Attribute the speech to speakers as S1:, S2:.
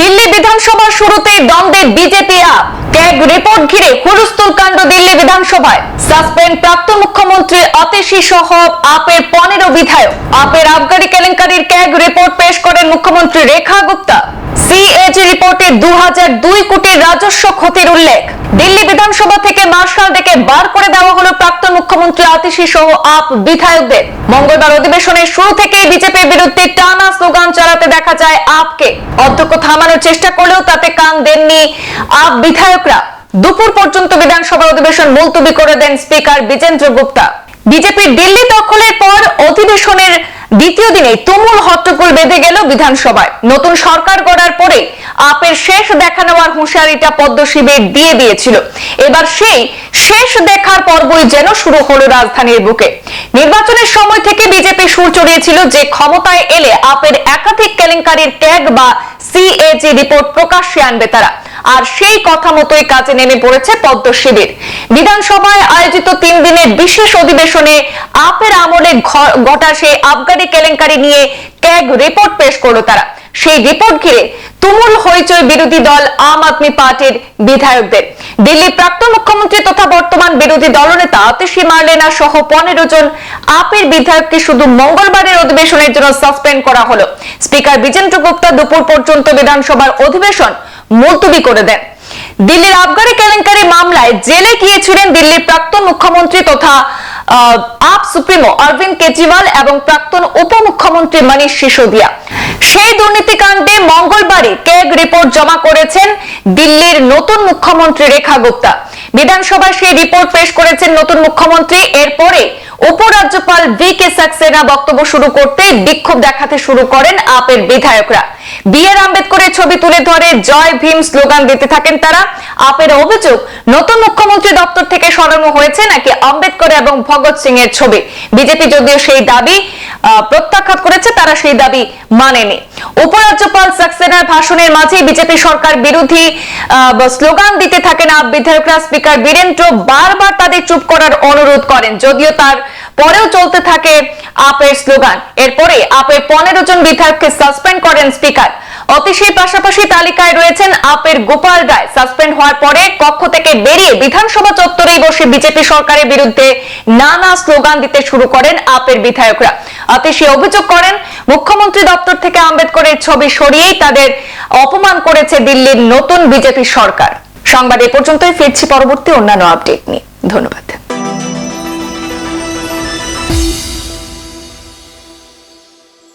S1: দিল্লি বিধানসভার শুরুতে দ্বন্দ্বে বিজেপি আপ ক্যাগ রিপোর্ট ঘিরে হুলস্থুল কাণ্ড দিল্লি বিধানসভায়। সাসপেন্ড প্রাক্তন মুখ্যমন্ত্রী অতেশী সহ আপের পনেরো বিধায়ক। আপের আবগারি কেলেঙ্কারির ক্যাগ রিপোর্ট পেশ করেন মুখ্যমন্ত্রী রেখা গুপ্তা। সিএজি রিপোর্টে দু হাজার দুই কোটি রাজস্ব ক্ষতির উল্লেখ। দিল্লি বিধানসভা থেকে মার্শাল ডেকে বার করে দেওয়া হলো প্রাক্তন মুখ্যমন্ত্রী আতিশী সহ আপ বিধায়কদের। মঙ্গলবার অধিবেশনের শুরু থেকেই বিজেপির বিরুদ্ধে টানা স্লোগান দেখা যায় আপকে। অধ্যক্ষ থামানোর চেষ্টা করলেও তাতে কান দেননি আপ বিধায়করা। দুপুর পর্যন্ত বিধানসভা অধিবেশন মুলতবি করে দেন স্পিকার বিজেন্দ্র গুপ্তা। বিজেপির দিল্লি দখলের পর অধিবেশনের দ্বিতীয় দিনে তুমুল হট্টগোল বেঁধে গেল বিধানসভায়। নতুন সরকার গড়ার পরে আপের শেষ দেখা নেওয়ার হুঁশিয়ারিটা পদ্ম শিবির দিয়ে দিয়েছিল। এবার সেই শেষ দেখার পর্বই যেন শুরু হলো রাজধানীর বুকে। নির্বাচনের সময় থেকে বিজেপি সুর চড়িয়েছিল যে ক্ষমতায় এলে আপের একাধিক কেলেঙ্কারির ট্যাগ বা সিএজি রিপোর্ট প্রকাশ্যে আনবে তারা। আর সেই কথা মতোই কাজে নেমে পড়েছে পদ্ম শিবির। বিধানসভায় আয়োজিত তিন দিনের বিশেষ অধিবেশনে আপের আমলে ঘটা সেই আবগারি কেলেঙ্কারি নিয়ে ট্যাগ রিপোর্ট পেশ করল তারা। সেই রিপোর্ট ঘিরে তুমুল হইচই বিরোধী দল আম আদমি পার্টির বিধায়কদের। দিল্লির প্রাক্তন মুখ্যমন্ত্রী তথা বর্তমান বিরোধী দলনেতা আতিশি মার্লেনা সহ পনেরো জন আপের বিধায়ককে শুধু মঙ্গলবারের অধিবেশনের জন্য সাসপেন্ড করা হলো। স্পিকার বিজেন্দ্র গুপ্তা দুপুর পর্যন্ত বিধানসভার অধিবেশন মুলতবি করে দেন। দিল্লির আবগারি কেলেঙ্কারি মামলায় জেলে গিয়েছিলেন দিল্লির প্রাক্তন মুখ্যমন্ত্রী তথা আপ সুপ্রিমো অরবিন্দ কেজরিওয়াল এবং প্রাক্তন উপমুখ্যমন্ত্রী মনীষ সিসোদিয়া। সেই দুর্নীতিকাণ্ডে মঙ্গলবারই কেগ রিপোর্ট জমা করেছেন দিল্লির নতুন মুখ্যমন্ত্রী রেখা গুপ্তা। বিধানসভায় সেই রিপোর্ট পেশ করেছেন নতুন মুখ্যমন্ত্রী। এরপরে উপরাজ্যপাল ভি কে সাক্সেনা বক্তব্য শুরু করতে বিক্ষোভ দেখাতে শুরু করেন আপের বিধায়করা। বি আর আম্বেদকরের ছবি তুলে ধরে জয় ভীম স্লোগান দিতে থাকেন তারা। আপের অভিযোগ, নতুন মুখ্যমন্ত্রী দপ্তর থেকে সরানো হয়েছে নাকি আম্বেদকর এবং ভগৎ সিং এর ছবি? বিজেপি যদিও সেই দাবি প্রত্যাখ্যাত করেছে, তারা সেই দাবি মানেনি। উপরাজ্যপাল সাক্সেনার ভাষণের মাঝে বিজেপি সরকার বিরোধী স্লোগান দিতে থাকেন আপ বিধায়করা স্পিকার বীরেন্দ্র বারবার তাদের চুপ করার অনুরোধ করেন। যদিও তার পরেও চলতে থাকে আপের স্লোগান। এরপরে আপের পনেরো জন বিধায়ককে সাসপেন্ড করেন স্পিকার। পাশাপাশি তালিকায় রয়েছেন আপের গোপাল রায়। সাসপেন্ড হওয়ার পরে কক্ষ থেকে বেরিয়ে বিধানসভা বসে বিজেপি সরকারের বিরুদ্ধে নানা স্লোগান দিতে শুরু করেন আপের বিধায়করা। অভিযোগ করেন মুখ্যমন্ত্রী দপ্তর থেকে আম্বেদকরের ছবি সরিয়েই তাদের অপমান করেছে দিল্লির নতুন বিজেপি সরকার। সংবাদ এ পর্যন্তই, ফিরছি পরবর্তী অন্যান্য আপডেট নিয়ে। ধন্যবাদ।